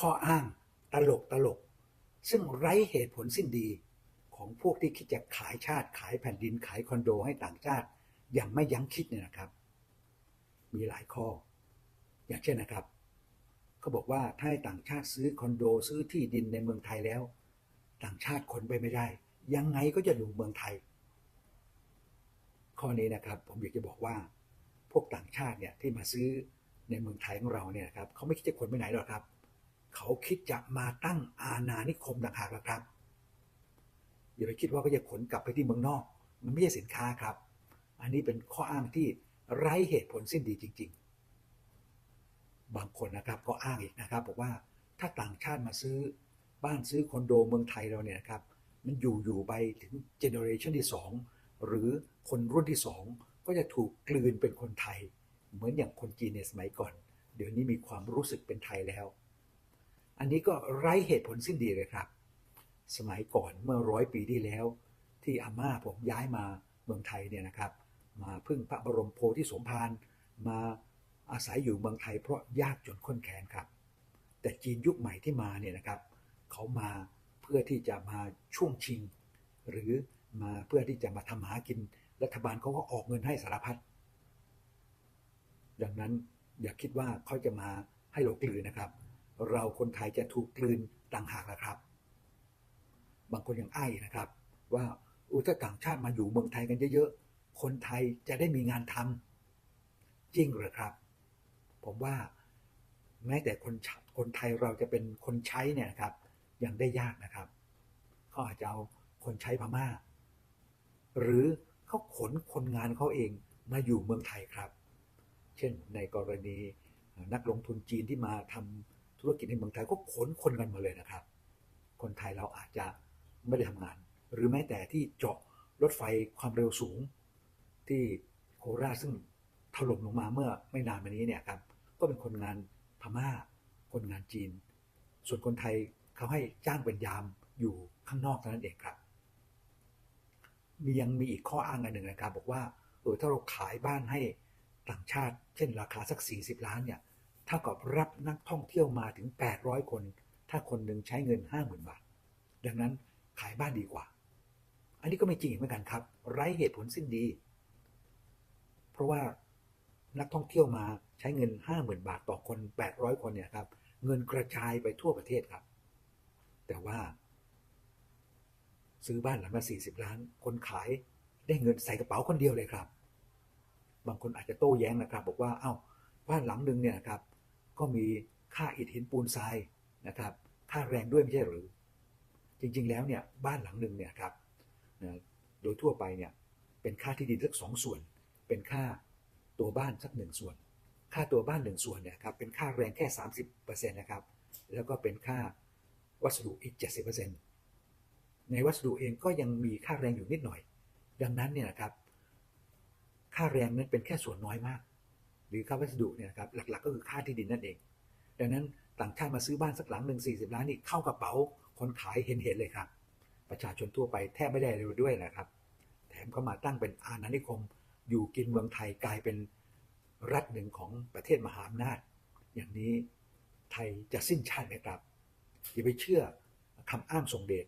ข้ออ้างตลกตลก ซึ่งไร้เหตุผลสิ้นดีของพวกที่คิดจะขายชาติขายแผ่นดินขายคอนโดให้ต่างชาติ อย่างไม่ยั้งคิดเนี่ยนะครับ มีหลายข้อ อย่างเช่นนะครับเขาบอกว่าถ้าให้ต่างชาติซื้อคอนโดซื้อที่ดินในเมืองไทยแล้ว ต่างชาติขนไปไม่ได้ ยังไงก็จะอยู่เมืองไทย ข้อนี้นะครับ ผมอยากจะบอกว่า พวกต่างชาติเนี่ยที่มาซื้อในเมืองไทยของเราเนี่ยนะครับเขาไม่คิดจะขนไปไหนหรอกครับ เขาคิดจะมาตั้งอาณานิคมต่างหากแล้วครับอย่าไปคิดว่าเขาจะขนกลับไปที่เมืองนอก มันไม่ใช่สินค้าครับ อันนี้เป็นข้ออ้างที่ไร้เหตุผลสิ้นดีจริง ๆ บางคนนะครับก็อ้างอีกนะครับบอกว่าถ้าต่างชาติมาซื้อบ้านซื้อคอนโดเมืองไทยเราเนี่ยนะครับมันอยู่อยู่ไปถึงเจเนอเรชันที่ 2 หรือคนรุ่นที่ 2 ก็จะถูกกลืนเป็นคนไทย เหมือนอย่างคนจีนในสมัยก่อน เดี๋ยวนี้มีความรู้สึกเป็นไทยแล้ว อันนี้ก็ไร้เหตุผลสิ้นดีเลยครับ สมัยก่อนเมื่อร้อยปีที่แล้ว ที่อาม่าผมย้ายมาเมืองไทยเนี่ยนะครับ มาพึ่งพระบรมโพธิสมภารมาอาศัยอยู่เมืองไทยเพราะยากจนข้นแค้นครับ แต่จีนยุคใหม่ที่มาเนี่ยนะครับเขามาเพื่อที่จะมาช่วงชิง หรือมาเพื่อที่จะมาทำหากินรัฐบาลเขาก็ออกเงินให้สารพัดดังนั้นอย่าคิดว่าเขาจะมาให้เรากลืนนะครับ เราคนไทยจะถูกกลืนต่างหากนะครับ บางคนยังอ้นะครับ ว่าอุยถ้าต่างชาติมาอยู่เมืองไทยกันเยอะๆ คนไทยจะได้มีงานทำจริงหรือครับ ผมว่าแม้แต่คนคนไทยเราจะเป็นคนใช้เนี่ยนะครับ ยังได้ยากนะครับเขาอาจจะเอาคนใช้พม่า หรือเขาขนคนงานเขาเองมาอยู่เมืองไทยครับ เช่นในกรณีนักลงทุนจีนที่มาทำ ธุรกิจในเมืองไทยก็ขนคนกันมาเลยนะครับ คนไทยเราอาจจะไม่ได้ทำงาน หรือแม้แต่ที่เจาะรถไฟความเร็วสูง ที่โคราชซึ่งถล่มลงมาเมื่อไม่นานมานี้เนี่ยครับก็เป็นคนงานพม่า คนงานจีน ส่วนคนไทยเขาให้จ้างเป็นยามอยู่ข้างนอกเท่านั้นเองครับ มียังมีอีกข้ออ้างอันหนึ่งนะครับ บอกว่าเออถ้าเราขายบ้านให้ต่างชาติ เช่นราคาสัก 40 ล้านเนี่ย เท่ากับรับนักท่องเที่ยวมาถึง 800 คน ถ้าคนหนึ่งใช้เงิน 50,000 บาท ดังนั้นขายบ้านดีกว่า อันนี้ก็ไม่จริงเหมือนกันครับ ไร้เหตุผลสิ้นดี เพราะว่านักท่องเที่ยวมาใช้เงิน 50,000 บาทต่อคน 800 คนเนี่ยครับ เงินกระจายไปทั่วประเทศครับ แต่ว่า ซื้อบ้านหลังละ40 ล้าน คนขายได้เงินใส่กระเป๋าคนเดียวเลยครับ บางคนอาจจะโต้แย้งนะครับ บอกว่าเอ้าบ้านหลังหนึ่งเนี่ยครับ ก็มีค่าอิฐหินปูนทรายนะครับค่าแรงด้วยไม่ใช่หรือ จริง ๆ แล้วเนี่ยบ้านหลังหนึ่งเนี่ยครับนะโดยทั่วไปเนี่ยเป็นค่าที่ดินสักสองส่วน เป็นค่าตัวบ้านสักหนึ่งส่วน ค่าตัวบ้านหนึ่งส่วนเนี่ยครับเป็นค่าแรงแค่ 30%นะครับแล้วก็เป็นค่าวัสดุอีก 70%ในวัสดุเองก็ยังมีค่าแรงอยู่นิดหน่อย ดังนั้นเนี่ยนะครับค่าแรงนั้นเป็นแค่ส่วนน้อยมาก หรือค่าวัสดุเนี่ยนะครับหลักๆ ก็คือค่าที่ดินนั่นเอง ดังนั้นต่างชาติมาซื้อบ้านสักหลังหนึ่ง40ล้านนี่เข้ากระเป๋าคนขายเห็นเห็นเลยครับ ประชาชนทั่วไปแทบไม่ได้เลยด้วยนะครับ แถมก็มาตั้งเป็นอาณานิคม อยู่กินเมืองไทยกลายเป็นรัฐหนึ่งของประเทศมหาอำนาจ อย่างนี้ไทยจะสิ้นชาติไหมครับอย่าไปเชื่อคำอ้างทรงเดช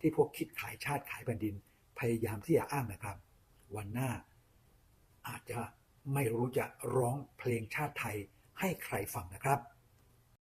ที่พวกคิดขายชาติขายแผ่นดิน พยายามที่จะอ้างนะครับ วันหน้าอาจจะ ไม่รู้จะร้องเพลงชาติไทยให้ใครฟังนะครับ